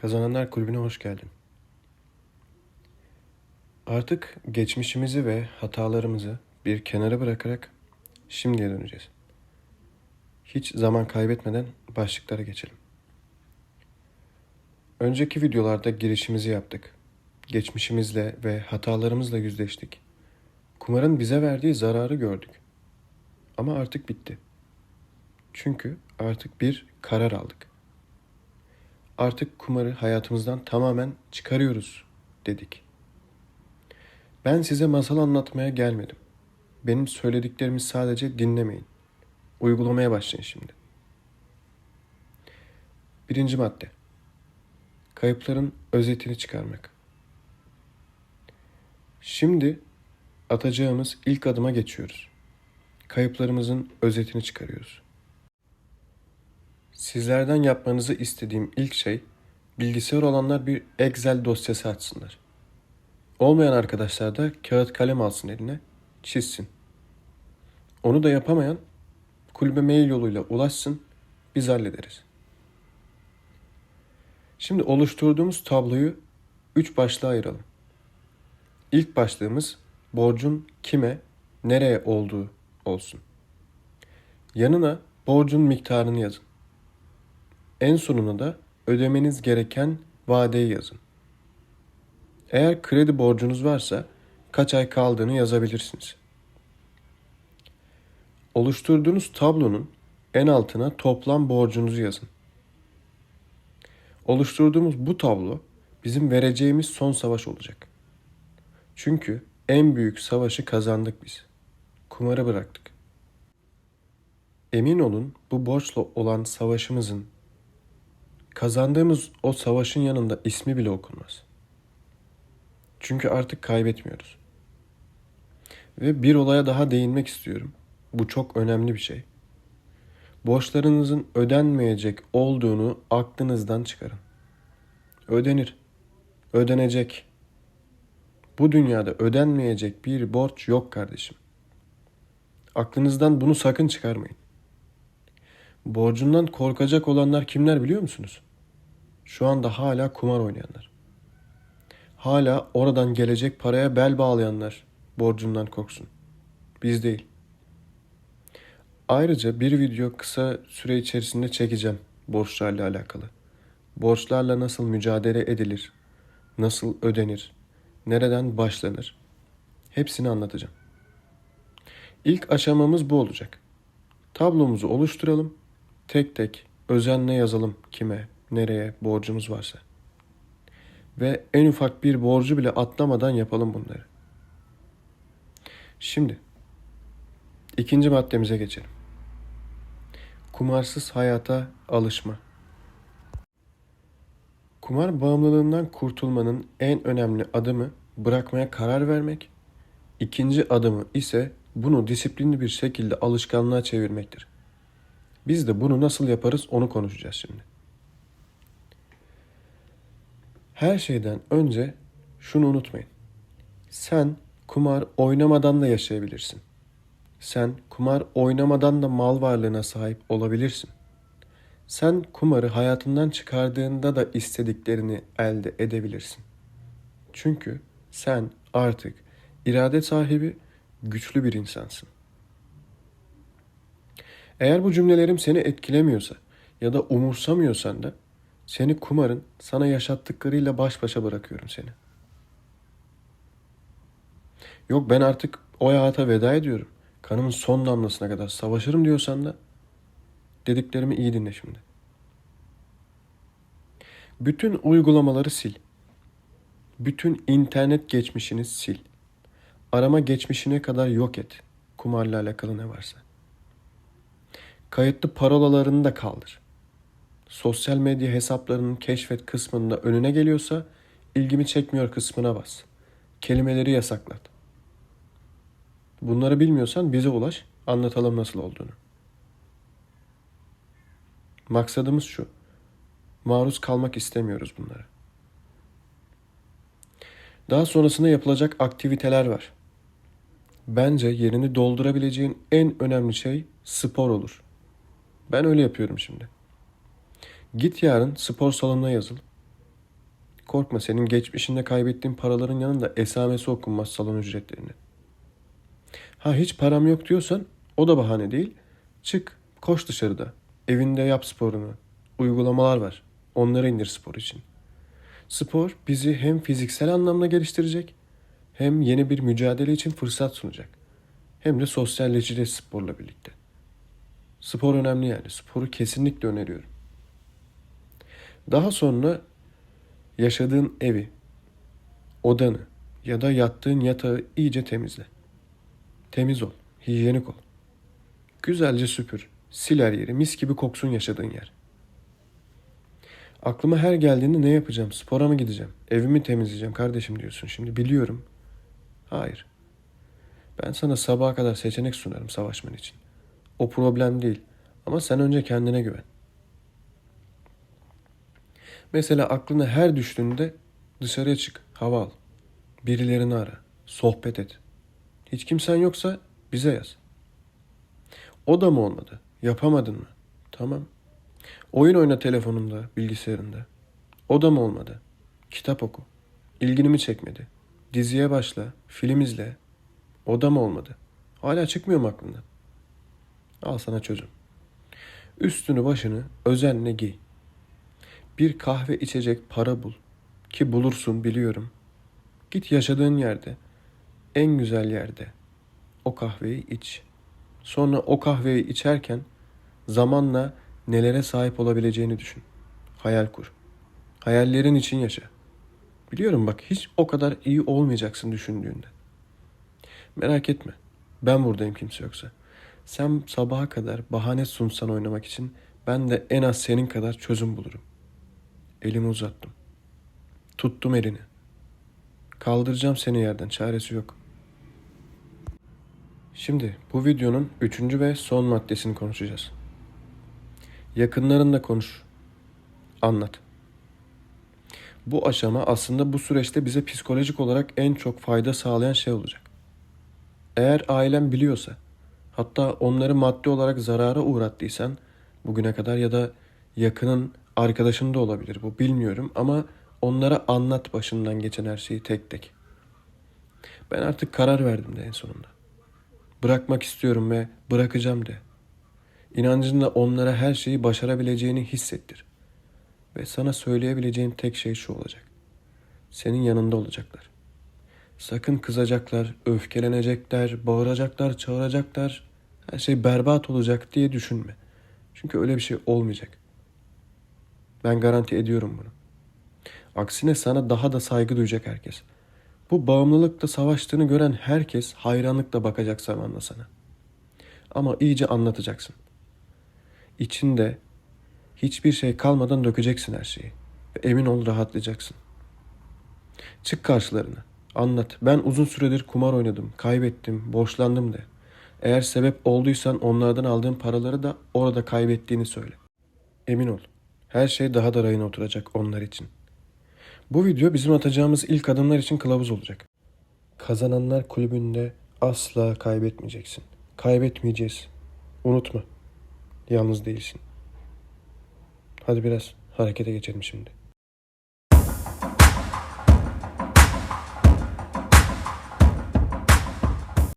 Kazananlar Kulübü'ne hoş geldin. Artık geçmişimizi ve hatalarımızı bir kenara bırakarak şimdiye döneceğiz. Hiç zaman kaybetmeden başlıklara geçelim. Önceki videolarda girişimizi yaptık. Geçmişimizle ve hatalarımızla yüzleştik. Kumarın bize verdiği zararı gördük. Ama artık bitti. Çünkü artık bir karar aldık. Artık kumarı hayatımızdan tamamen çıkarıyoruz dedik. Ben size masal anlatmaya gelmedim. Benim söylediklerimi sadece dinlemeyin. Uygulamaya başlayın şimdi. Birinci madde. Kayıpların özetini çıkarmak. Şimdi atacağımız ilk adıma geçiyoruz. Kayıplarımızın özetini çıkarıyoruz. Sizlerden yapmanızı istediğim ilk şey bilgisayar olanlar bir Excel dosyası açsınlar. Olmayan arkadaşlar da kağıt kalem alsın eline, çizsin. Onu da yapamayan kulübe mail yoluyla ulaşsın, biz hallederiz. Şimdi oluşturduğumuz tabloyu üç başlığa ayıralım. İlk başlığımız borcun kime, nereye olduğu olsun. Yanına borcun miktarını yazın. En sonuna da ödemeniz gereken vadeyi yazın. Eğer kredi borcunuz varsa kaç ay kaldığını yazabilirsiniz. Oluşturduğunuz tablonun en altına toplam borcunuzu yazın. Oluşturduğumuz bu tablo bizim vereceğimiz son savaş olacak. Çünkü en büyük savaşı kazandık biz. Kumarı bıraktık. Emin olun bu borçla olan savaşımızın kazandığımız o savaşın yanında ismi bile okunmaz. Çünkü artık kaybetmiyoruz. Ve bir olaya daha değinmek istiyorum. Bu çok önemli bir şey. Borçlarınızın ödenmeyecek olduğunu aklınızdan çıkarın. Ödenir. Ödenecek. Bu dünyada ödenmeyecek bir borç yok kardeşim. Aklınızdan bunu sakın çıkarmayın. Borcundan korkacak olanlar kimler biliyor musunuz? Şu anda hala kumar oynayanlar. Hala oradan gelecek paraya bel bağlayanlar borcundan korksun. Biz değil. Ayrıca bir video kısa süre içerisinde çekeceğim borçlarla alakalı. Borçlarla nasıl mücadele edilir, nasıl ödenir, nereden başlanır hepsini anlatacağım. İlk aşamamız bu olacak. Tablomuzu oluşturalım. Tek tek özenle yazalım kime, nereye borcumuz varsa. Ve en ufak bir borcu bile atlamadan yapalım bunları. Şimdi ikinci maddemize geçelim. Kumarsız hayata alışma. Kumar bağımlılığından kurtulmanın en önemli adımı bırakmaya karar vermek. İkinci adımı ise bunu disiplinli bir şekilde alışkanlığa çevirmektir. Biz de bunu nasıl yaparız onu konuşacağız şimdi. Her şeyden önce şunu unutmayın. Sen kumar oynamadan da yaşayabilirsin. Sen kumar oynamadan da mal varlığına sahip olabilirsin. Sen kumarı hayatından çıkardığında da istediklerini elde edebilirsin. Çünkü sen artık irade sahibi, güçlü bir insansın. Eğer bu cümlelerim seni etkilemiyorsa ya da umursamıyorsan da seni kumarın sana yaşattıklarıyla baş başa bırakıyorum seni. Yok ben artık o hayata veda ediyorum. Kanımın son damlasına kadar savaşırım diyorsan da dediklerimi iyi dinle şimdi. Bütün uygulamaları sil. Bütün internet geçmişini sil. Arama geçmişine kadar yok et. Kumarla alakalı ne varsa. Kayıtlı parolalarını da kaldır. Sosyal medya hesaplarının keşfet kısmında önüne geliyorsa ilgimi çekmiyor kısmına bas. Kelimeleri yasaklat. Bunları bilmiyorsan bize ulaş, anlatalım nasıl olduğunu. Maksadımız şu. Maruz kalmak istemiyoruz bunlara. Daha sonrasında yapılacak aktiviteler var. Bence yerini doldurabileceğin en önemli şey spor olur. Ben öyle yapıyorum şimdi. Git yarın spor salonuna yazıl. Korkma senin geçmişinde kaybettiğin paraların yanında esamesi okunmaz salon ücretlerinin. Ha hiç param yok diyorsan o da bahane değil. Çık koş dışarıda. Evinde yap sporunu. Uygulamalar var. Onları indir spor için. Spor bizi hem fiziksel anlamda geliştirecek hem yeni bir mücadele için fırsat sunacak. Hem de sosyalleşeceğiz sporla birlikte. Spor önemli yani. Sporu kesinlikle öneriyorum. Daha sonra yaşadığın evi, odanı ya da yattığın yatağı iyice temizle. Temiz ol, hijyenik ol. Güzelce süpür, sil her yeri, mis gibi koksun yaşadığın yer. Aklıma her geldiğinde ne yapacağım? Spora mı gideceğim? Evimi temizleyeceğim kardeşim diyorsun şimdi. Biliyorum. Hayır. Ben sana sabaha kadar seçenek sunarım savaşman için. O problem değil. Ama sen önce kendine güven. Mesela aklına her düştüğünde dışarıya çık, hava al. Birilerini ara, sohbet et. Hiç kimsen yoksa bize yaz. O da mı olmadı? Yapamadın mı? Tamam. Oyun oyna telefonunda, bilgisayarında. O da mı olmadı? Kitap oku. İlginimi çekmedi. Diziye başla, film izle. O da mı olmadı? Hala çıkmıyor mu aklından? Al sana çözüm. Üstünü başını özenle giy. Bir kahve içecek para bul. Ki bulursun biliyorum. Git yaşadığın yerde, en güzel yerde o kahveyi iç. Sonra o kahveyi içerken zamanla nelere sahip olabileceğini düşün. Hayal kur. Hayallerin için yaşa. Biliyorum bak hiç o kadar iyi olmayacaksın düşündüğünde. Merak etme. Ben buradayım kimse yoksa. Sen sabaha kadar bahane sunsan oynamak için ben de en az senin kadar çözüm bulurum. Elimi uzattım. Tuttum elini. Kaldıracağım seni yerden çaresi yok. Şimdi bu videonun üçüncü ve son maddesini konuşacağız. Yakınlarınla konuş. Anlat. Bu aşama aslında bu süreçte bize psikolojik olarak en çok fayda sağlayan şey olacak. Eğer ailen biliyorsa, hatta onları maddi olarak zarara uğrattıysan bugüne kadar ya da yakının arkadaşın da olabilir bu bilmiyorum ama onlara anlat başından geçen her şeyi tek tek. Ben artık karar verdim de en sonunda. Bırakmak istiyorum ve bırakacağım de. İnancınla onlara her şeyi başarabileceğini hissettir. Ve sana söyleyebileceğim tek şey şu olacak. Senin yanında olacaklar. Sakın kızacaklar, öfkelenecekler, bağıracaklar, çağıracaklar. Her şey berbat olacak diye düşünme. Çünkü öyle bir şey olmayacak. Ben garanti ediyorum bunu. Aksine sana daha da saygı duyacak herkes. Bu bağımlılıkla savaştığını gören herkes hayranlıkla bakacak zamanla sana. Ama iyice anlatacaksın. İçinde hiçbir şey kalmadan dökeceksin her şeyi. Ve emin ol rahatlayacaksın. Çık karşılarına. Anlat. Ben uzun süredir kumar oynadım, kaybettim, borçlandım de. Eğer sebep olduysan onlardan aldığın paraları da orada kaybettiğini söyle. Emin ol. Her şey daha da rayına oturacak onlar için. Bu video bizim atacağımız ilk adımlar için kılavuz olacak. Kazananlar kulübünde asla kaybetmeyeceksin. Kaybetmeyeceğiz. Unutma. Yalnız değilsin. Hadi biraz harekete geçelim şimdi.